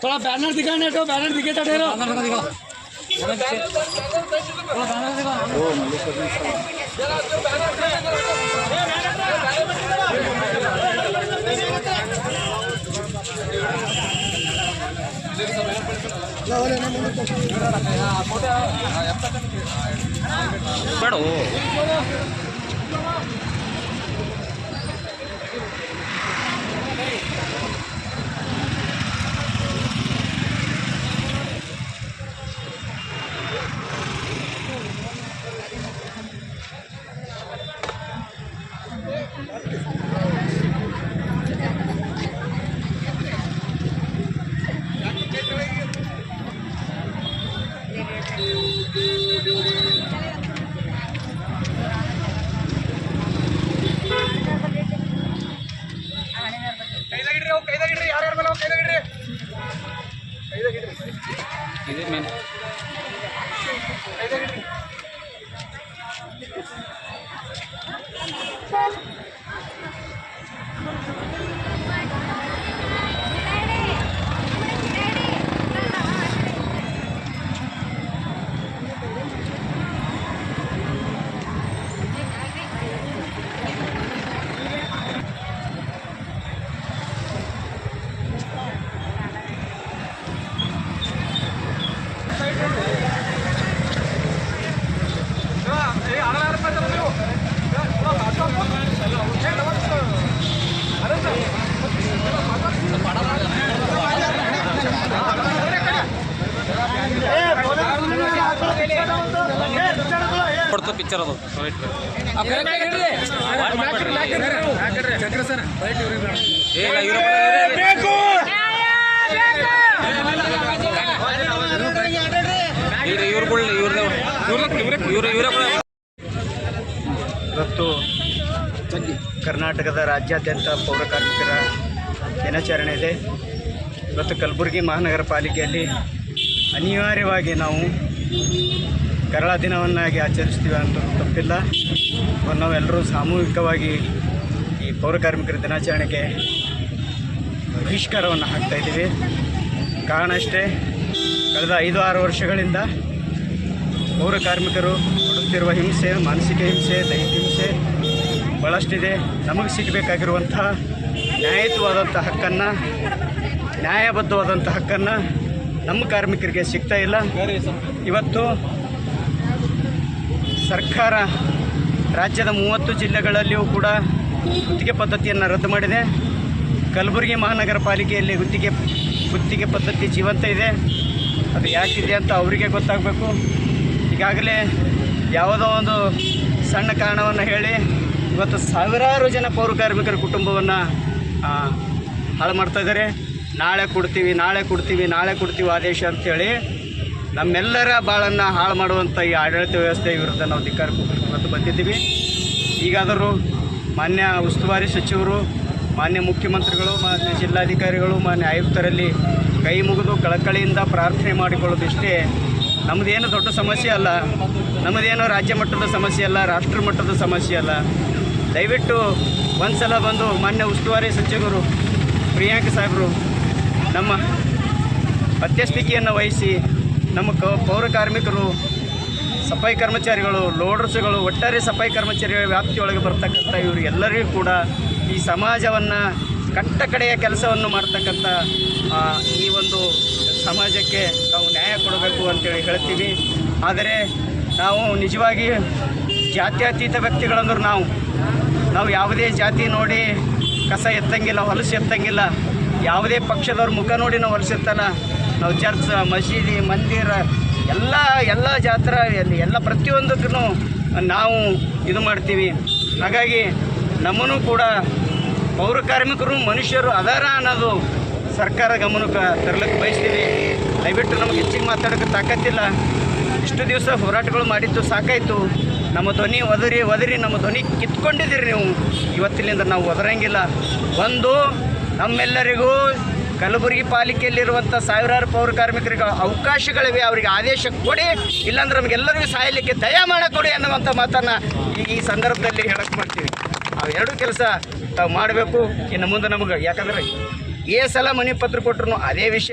થોડા બેનર દિખાડે તો બેનર દિખેતા ઠેરો થોડા બેનર દિખાડો ಅದು ಏ ಇವ್ರ ಇವ್ರುಗಳು ಇವ್ರದೇ ಪಿಕ್ಚರ್ ಅದು ಇವತ್ತು ಕರ್ನಾಟಕದ ರಾಜ್ಯಾದ್ಯಂತ ಪೌರ ಕಾರ್ಮಿಕರ ದಿನಾಚರಣೆ ಇದೆ. ಇವತ್ತು ಕಲಬುರಗಿ ಮಹಾನಗರ ಪಾಲಿಕೆಯಲ್ಲಿ ಅನಿವಾರ್ಯವಾಗಿ ನಾವು ಕರಾಳ ದಿನವನ್ನಾಗಿ ಆಚರಿಸ್ತೀವಿ ಅಂತ ತಪ್ಪಿಲ್ಲ. ನಾವೆಲ್ಲರೂ ಸಾಮೂಹಿಕವಾಗಿ ಈ ಪೌರ ಕಾರ್ಮಿಕರ ದಿನಾಚರಣೆಗೆ ಬಹಿಷ್ಕಾರವನ್ನು ಹಾಕ್ತಾಯಿದ್ದೀವಿ ಕಾರಣ ಅಷ್ಟೇ, ಕಳೆದ ಐದು, ಆರು ವರ್ಷಗಳಿಂದ ಪೌರ ಕಾರ್ಮಿಕರು ಪಡುತ್ತಿರುವ ಹಿಂಸೆ, ಮಾನಸಿಕ ಹಿಂಸೆ, ದೈಹಿಕ ಹಿಂಸೆ ಭಾಳಷ್ಟಿದೆ ನಮಗೆ ಸಿಗಬೇಕಾಗಿರುವಂಥ ನ್ಯಾಯಯುತವಾದಂಥ ಹಕ್ಕನ್ನು, ನ್ಯಾಯಬದ್ಧವಾದಂಥ ಹಕ್ಕನ್ನು ನಮ್ಮ ಕಾರ್ಮಿಕರಿಗೆ ಸಿಗ್ತಾ ಇಲ್ಲ. ಇವತ್ತು ಸರ್ಕಾರ ರಾಜ್ಯದ ಮೂವತ್ತು ಜಿಲ್ಲೆಗಳಲ್ಲಿಯೂ ಕೂಡ ಗುತ್ತಿಗೆ ಪದ್ಧತಿಯನ್ನು ರದ್ದು ಮಾಡಿದೆ. ಕಲಬುರಗಿ ಮಹಾನಗರ ಪಾಲಿಕೆಯಲ್ಲಿ ಗುತ್ತಿಗೆ ಗುತ್ತಿಗೆ ಪದ್ಧತಿ ಜೀವಂತ ಇದೆ. ಅದು ಯಾಕಿದೆ ಅಂತ ಅವರಿಗೆ ಗೊತ್ತಾಗಬೇಕು. ಈಗಾಗಲೇ ಯಾವುದೋ ಒಂದು ಸಣ್ಣ ಕಾರಣವನ್ನು ಹೇಳಿ ಇವತ್ತು ಸಾವಿರಾರು ಜನ ಪೌರ ಕಾರ್ಮಿಕರ ಕುಟುಂಬವನ್ನು ಹಾಳು ಮಾಡ್ತಾಯಿದ್ದಾರೆ ನಾಳೆ ಕೊಡ್ತೀವಿ ನಾಳೆ ಕೊಡ್ತೀವಿ ನಾಳೆ ಕೊಡ್ತೀವಿ ಆದೇಶ ಅಂಥೇಳಿ ನಮ್ಮೆಲ್ಲರ ಬಾಳನ್ನು ಹಾಳು ಮಾಡುವಂಥ ಈ ಆಡಳಿತ ವ್ಯವಸ್ಥೆ ವಿರುದ್ಧ ನಾವು ಧಿಕ್ಕಾರ ಇವತ್ತು ಬಂದಿದ್ದೀವಿ. ಈಗಾದರೂ ಮಾನ್ಯ ಉಸ್ತುವಾರಿ ಸಚಿವರು, ಮಾನ್ಯ ಮುಖ್ಯಮಂತ್ರಿಗಳು, ಮಾನ್ಯ ಜಿಲ್ಲಾಧಿಕಾರಿಗಳು, ಮಾನ್ಯ ಆಯುಕ್ತರಲ್ಲಿ ಕೈ ಮುಗಿದು ಕಳಕಳಿಯಿಂದ ಪ್ರಾರ್ಥನೆ ಮಾಡಿಕೊಳ್ಳೋದಿಷ್ಟೇ ನಮ್ಮದೇನು ದೊಡ್ಡ ಸಮಸ್ಯೆ ಅಲ್ಲ. ನಮ್ಮದೇನು ರಾಜ್ಯ ಮಟ್ಟದ ಸಮಸ್ಯೆ ಅಲ್ಲ, ರಾಷ್ಟ್ರ ಮಟ್ಟದ ಸಮಸ್ಯೆ ಅಲ್ಲ. ದಯವಿಟ್ಟು ಒಂದು ಸಲ ಬಂದು ಮಾನ್ಯ ಉಸ್ತುವಾರಿ ಸಚಿವರು, ಪ್ರಿಯಾಂಕ ಸಾಹೇಬರು, ನಮ್ಮ ಮಧ್ಯಸ್ಥಿಕೆಯನ್ನು ವಹಿಸಿ ನಮ್ಮ ಕ ಪೌರ ಕಾರ್ಮಿಕರು, ಸಫಾಯಿ ಕರ್ಮಚಾರಿಗಳು, ಲೋಡರ್ಸ್ಗಳು, ಒಟ್ಟಾರೆ ಸಫಾಯಿ ಕರ್ಮಚಾರಿಗಳ ವ್ಯಾಪ್ತಿಯೊಳಗೆ ಬರ್ತಕ್ಕಂಥ ಇವರು ಎಲ್ಲರಿಗೂ ಕೂಡ ಈ ಸಮಾಜವನ್ನು ಕಟ್ಟ ಕಡೆಯ ಕೆಲಸವನ್ನು ಮಾಡ್ತಕ್ಕಂಥ ಈ ಒಂದು ಸಮಾಜಕ್ಕೆ ನಾವು ನ್ಯಾಯ ಕೊಡಬೇಕು ಅಂತೇಳಿ ಹೇಳ್ತೀವಿ. ಆದರೆ ನಾವು ನಿಜವಾಗಿ ಜಾತ್ಯತೀತ ವ್ಯಕ್ತಿಗಳಂದ್ರೆ ನಾವು ನಾವು ಯಾವುದೇ ಜಾತಿ ನೋಡಿ ಕಸ ಎತ್ತಂಗಿಲ್ಲ, ಹೊಲಸು ಎತ್ತಂಗಿಲ್ಲ, ಯಾವುದೇ ಪಕ್ಷದವ್ರ ಮುಖ ನೋಡಿ ನಾವು ಹೊಲಸು ಎತ್ತಲ್ಲ ನಾವು ಚರ್ಚ್, ಮಸೀದಿ, ಮಂದಿರ, ಎಲ್ಲ ಎಲ್ಲ ಜಾತ್ರೆ ಎಲ್ಲ ಪ್ರತಿಯೊಂದಕ್ಕೂ ನಾವು ಇದು ಮಾಡ್ತೀವಿ. ಹಾಗಾಗಿ ನಮ್ಮನ್ನು ಕೂಡ ಪೌರ ಕಾರ್ಮಿಕರು, ಮನುಷ್ಯರು ಅದಾರ ಅನ್ನೋದು ಸರ್ಕಾರ ಗಮನಕ್ಕೆ ತರಲಿಕ್ಕೆ ಬಯಸ್ತೀವಿ. ದಯವಿಟ್ಟು ನಮಗೆ ಹೆಚ್ಚಿಗೆ ಮಾತಾಡೋಕ್ಕೆ ತಾಕತ್ತಿಲ್ಲ. ಇಷ್ಟು ದಿವಸ ಹೋರಾಟಗಳು ಮಾಡಿದ್ದು ಸಾಕಾಯಿತು. ನಮ್ಮ ಧ್ವನಿ ಒದರಿ ಒದರಿ ನಮ್ಮ ಧ್ವನಿ ಕಿತ್ಕೊಂಡಿದ್ದೀರಿ ನೀವು. ಇವತ್ತಿನಿಂದ ನಾವು ಒದರಂಗಿಲ್ಲ. ಒಂದು ನಮ್ಮೆಲ್ಲರಿಗೂ ಕಲಬುರಗಿ ಪಾಲಿಕೆಯಲ್ಲಿರುವಂಥ ಸಾವಿರಾರು ಪೌರ ಕಾರ್ಮಿಕರಿಗೆ ಅವಕಾಶಗಳಿವೆ, ಅವರಿಗೆ ಆದೇಶ ಕೊಡಿ, ಇಲ್ಲಾಂದ್ರೆ ನಮಗೆಲ್ಲರಿಗೂ ಸಾಯಲಿಕ್ಕೆ ದಯ ಕೊಡಿ ಅನ್ನುವಂಥ ಮಾತನ್ನು ಈ ಸಂದರ್ಭದಲ್ಲಿ ಹೇಳಕ್ಕೆ ಮಾಡ್ತೀವಿ. ಎರಡು ಕೆಲಸ ತಾವು ಮಾಡಬೇಕು. ಇನ್ನು ಮುಂದೆ ನಮಗೆ ಯಾಕಂದ್ರೆ ಏ ಸಲ ಮನೆ ಪತ್ರ ಕೊಟ್ಟರು ಅದೇ ವಿಷಯ.